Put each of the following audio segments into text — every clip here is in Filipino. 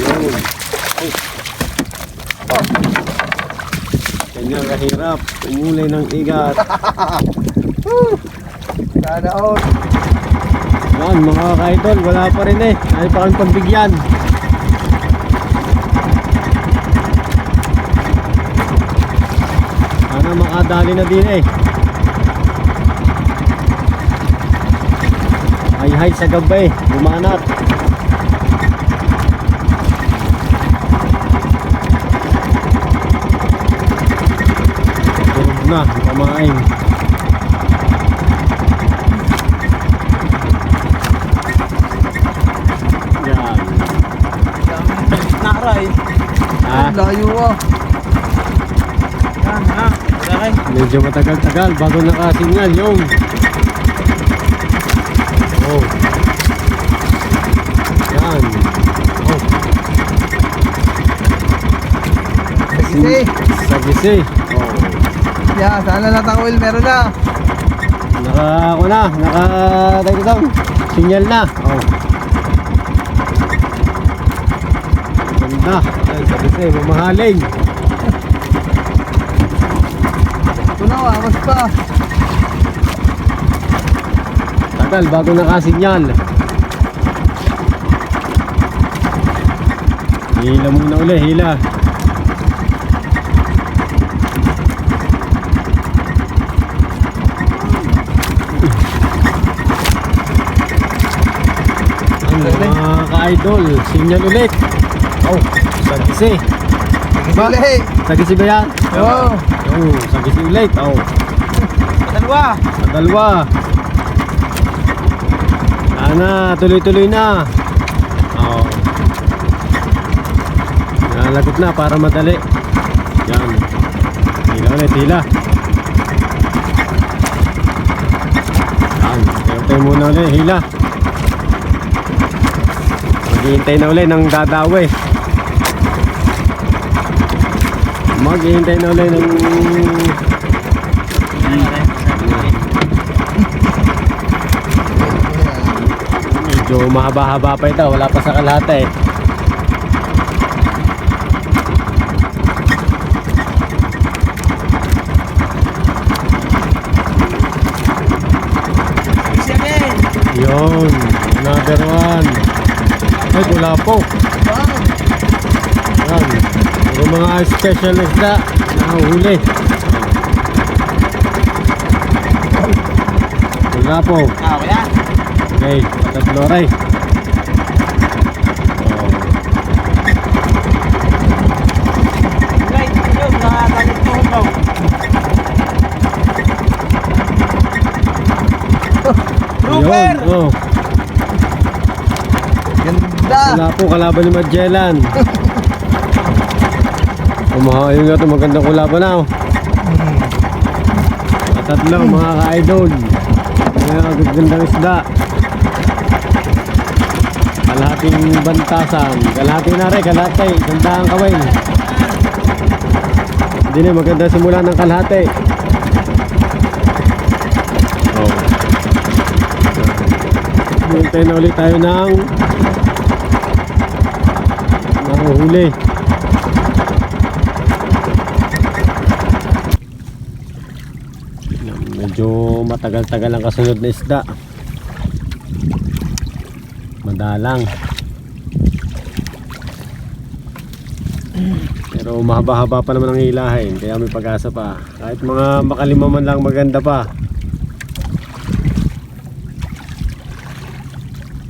Yun. Ay. Oh. Ganyan kahirap. Umulay ng igat. Sana all. Yan mga ka-idol, wala pa rin eh. Ayaw pa kami pagbigyan. Sana makadali na din eh. Hay hay sa gabay, bumanat. Na, pamain. Yan. Naray. Ah, Layo ah. Yan ha. Okay. medyo matagal-tagal bago nakasignal yung Oh. Yan. Oh. Kasi, Sa gisi. Oh. yeah, sana natangwil meron na. Naka, ako na, naka, tayo down. Sinyal na. Oh. Ganda. Ay, sa gisi, mamahaling. Tunaw, awas pa. Tagal bago nakasinyal. Hila muna uli, hila. Ang mga ka-idol, sinyal ulit. Oh, sagisi. Ba? Sili. Sagisi ba yan? Oo. Oh, sagisi ulit. Oh, Dalawa. sa dalawa. Sana, tuloy-tuloy na. Oh. Nalagot na para madali. Yan. Hila ulit, hila. Yan. Tayo muna ulit, hila. Maghihintay na ulit ng dadawe. Maghihintay na ulit ng Medyo mahaba-haba pa ito, wala pa sa kalahati eh. Yun, another one. Ay, wala po. Yan. Puro mga special isda na huli. Wala po. Wala. Okay, patatlo rin. Yun, oh. Wala po kalaban ni Magellan. Umahayo nga ito, magandang kulaban na. Oh. Tatlo mga ka-idol. Mga gagandang isda. Kalahating bantasan. Kalahati na rin, kalahati. Ganda ang kaway. Hindi na maganda simula ng kalahati. Oh. Hintay na ulit tayo ng mahuhuli. Medyo matagal-tagal ang kasunod na isda. Madalang. Pero mahaba-haba pa naman ang hilahin, kaya may pag-asa pa. Kahit mga makalima man lang maganda pa.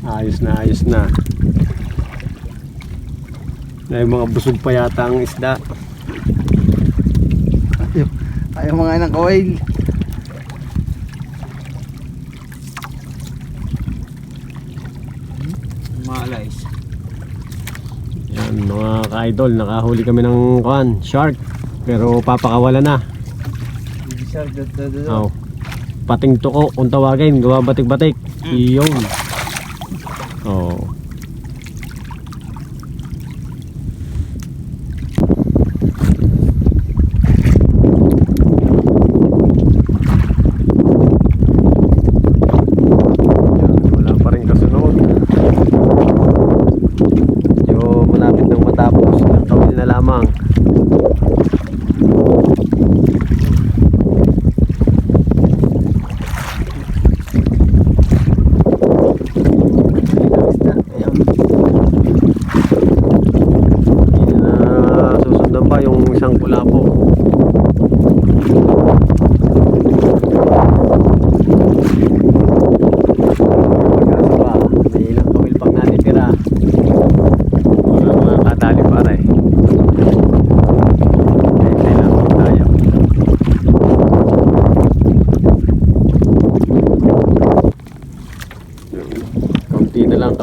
Ayos na, ayos na. May mga busog pa yata ang isda. Ayaw, ayaw mga ng kawain. Malays. Yan mga ka-idol, nakahuli kami ng kwan, shark. Pero papakawala na. Doon. Oh. Pating tuko, kung tawagin, gawa batik-batik. Iyon. Oh. lamang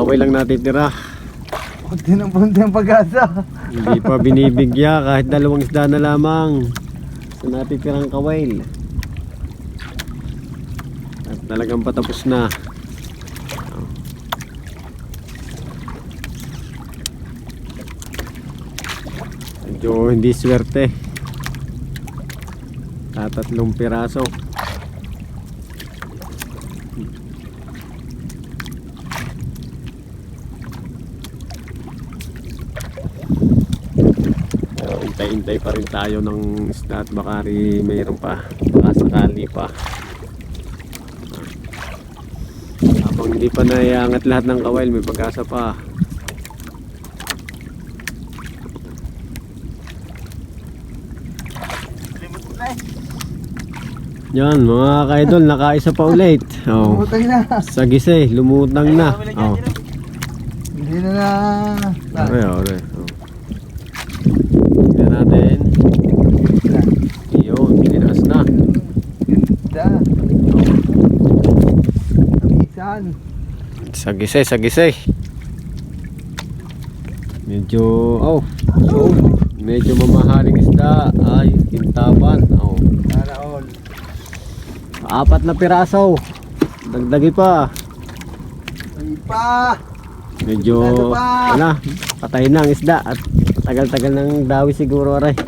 kaway lang natitira. Kunti ng punti ang pag-asa. Hindi pa binibigya kahit dalawang isda na lamang sa natitirang kawail. At talagang patapos na. Medyo hindi swerte. Tatatlong piraso. Pero hintay-hintay pa rin tayo ng isda at baka rin mayroon pa. Baka sakali pa. Habang hindi pa naiangat lahat ng kawail, may pag-asa pa. Eh. Yan, mga ka-idol, nakaisa pa ulit. Oh. Pumutang na. Sa gise, lumutang na. Oh. Hindi na na. Ore, ore. Oh. Tingnan natin. Yun, tinaas na. Ganda. Kamisan. Sa gise, sa gise. Medyo, oh, so, medyo mamahaling isda. Ay, kintaban. Oh. Sana all. Apat na piraso. Dagdagi pa. Ay pa. Medyo, Ano pa? ano, patay na ang isda at tagal-tagal ng dawi siguro aray.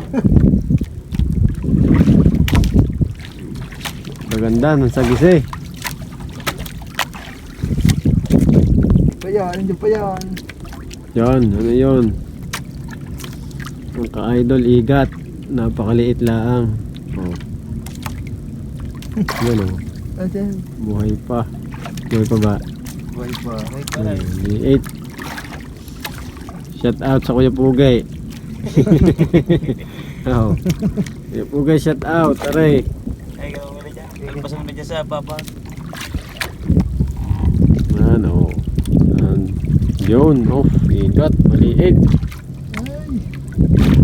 Maganda, nung sa gise. Yan. Hindi pa yan. Yan, ano yun? Ang ka-idol igat. Napakaliit laang. Oh. Yan oh, Ayan. buhay pa. Buhay pa ba? Buhay pa. May pala eh. Liit. Shout out sa Kuya Pugay. oh. Kuya Pugay, shout out. Aray. Ay, gawin mo na dyan. Kalpasan mo na dyan sa papa. Ano? Yan. Yun. Oh, igat. Maliit.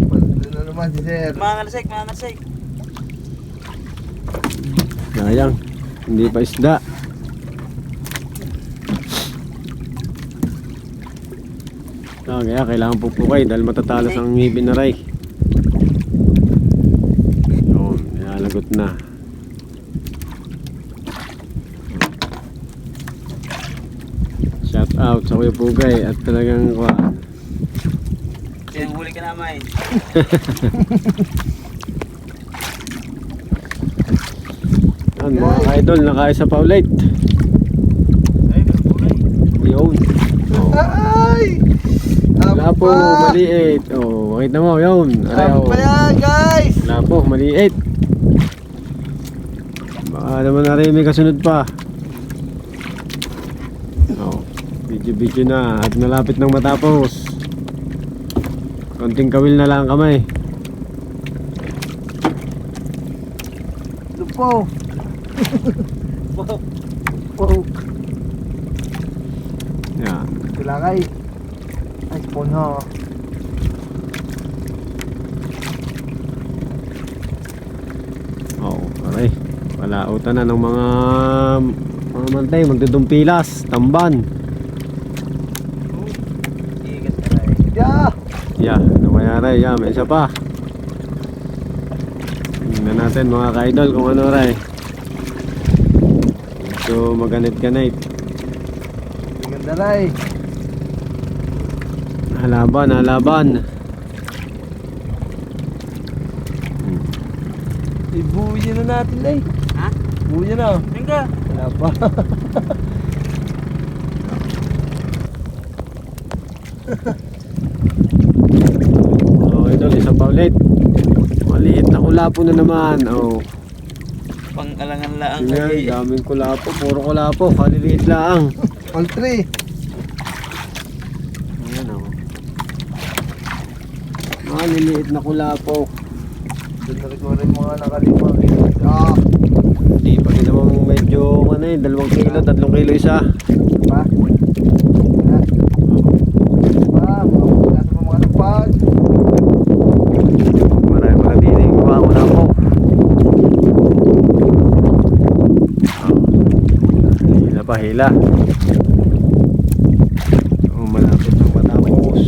Pando na naman si Sir. Mga ngalasik, mga. Sayang. Hindi pa isda. Ah, kaya kailangan pupukay dahil matatalas ang ngipin na ray. Yun, nilalagot na. Shout out sa Kuya Pugay at talagang kwa, Sinang huli ka naman eh. yan, mga idol, nakaisa pa ulit. Ay, meron kulay. Yun. Oh. Ay! Wala po, maliit. Oh, makita mo, yun. Aray, oh. Yan guys! Wala po, maliit. Baka naman na rin may kasunod pa. Oh, video-video na at malapit nang matapos. Konting kawil na lang kamay. Lupo! Wow. Yan. Tulakay! Ay, puno. Oh, aray. Wala uta na ng mga mga mantay, magdudumpilas, tamban. Igat ka na eh. Yeah! Yeah, ano kaya ray? Yeah, may isa pa. Tingnan natin mga ka-idol kung ano ray. So, maganit-ganit. Ganda ray! Halaban, halaban. Ibuya na natin ay. Ha? Buya na. Tingga. Wala pa. Oh, idol, isa pa ulit. Maliit na kulapo na naman. Oh, Pang alangan laang kay. daming kulapo. Puro kulapo, kaliliit lang. All three. Ayan oh. Maliliit na kulapo. Doon na rin ko rin mga nakalimang. Ah! Hindi pa ginawang medyo ano eh, dalawang kilo, tatlong kilo isa. Pa? Manila. Oh, malapit ng matapos.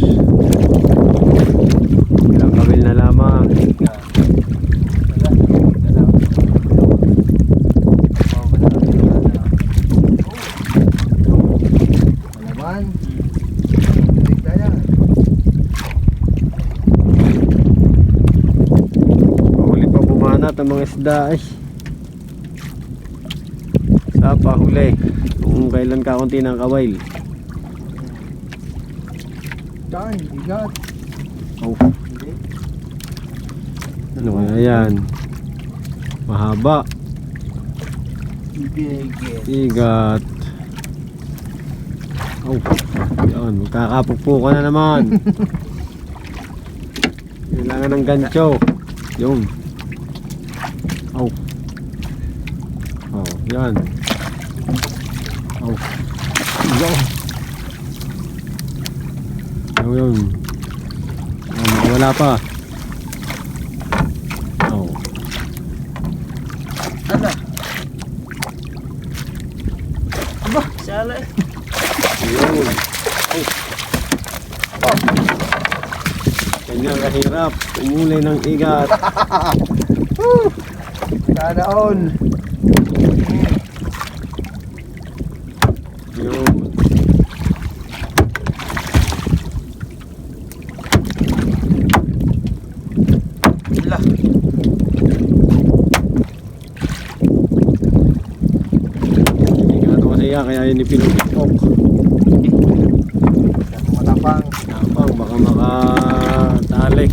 Ilang kawil na lamang. Ng mga isda ay sa pahuli. Kung kailan ka konti ng kawail. Yan, bigat. Oh. Ano kaya yan? Mahaba. Bigit. Igat. Oh. Yan, magkakapukpo ka na naman. Kailangan ng gancho. Yun. Oh. Oh, yan. Oh. Yan. Oh, yun. Yan, wala pa. Oh. Ano? Sala eh. Yun. Ay. Oh. Ganyan kahirap. Umuli ng igat. Sana all. Yun. Wala. Siya kaya yun ipinupitok. Matapang. Tapang baka makatali.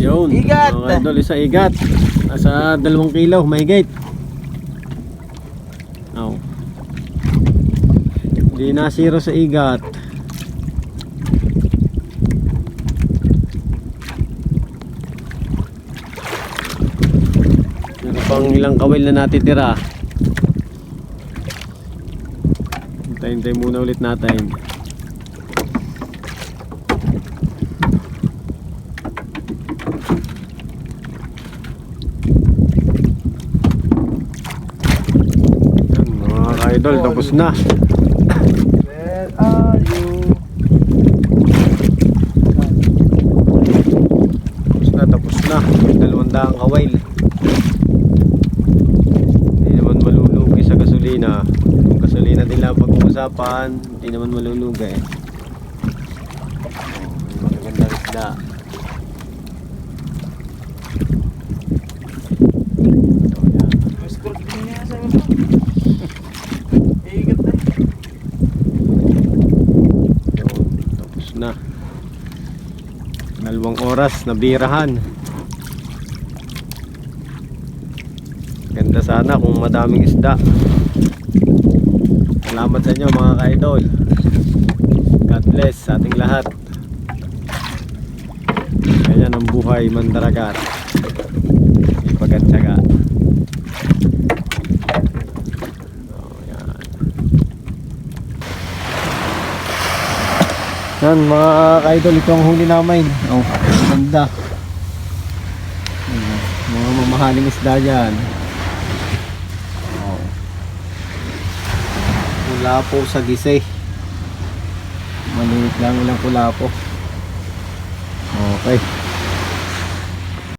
Yun. Igat. Mga idol, isa igat. Nasa dalawang kilo, may gate. Oh. Hindi na zero sa igat. Pang ilang kawil na natitira. Hintay-hintay muna ulit natin. Yan, mga ka-idol, tapos na. Where are you? Tapos na, tapos na. Dalawang daang kawail. Hindi naman malulugi sa gasolina. Kung gasolina din lang pag-uusapan, hindi naman malulugi. Oh, magagandang isda. Na. Dalawang oras na birahan. Ganda sana kung madaming isda. Salamat sa inyo mga ka-idol. God bless sa ating lahat. Ganyan ang buhay mandaragat. Sipag at tiyaga. Oh, yan. Yan mga ka-idol, ito huli namin. Oh, ganda. Mga mamahaling isda dyan. Oh. Kulapo sa gise. Maliit lang ilang kulapo. Okay.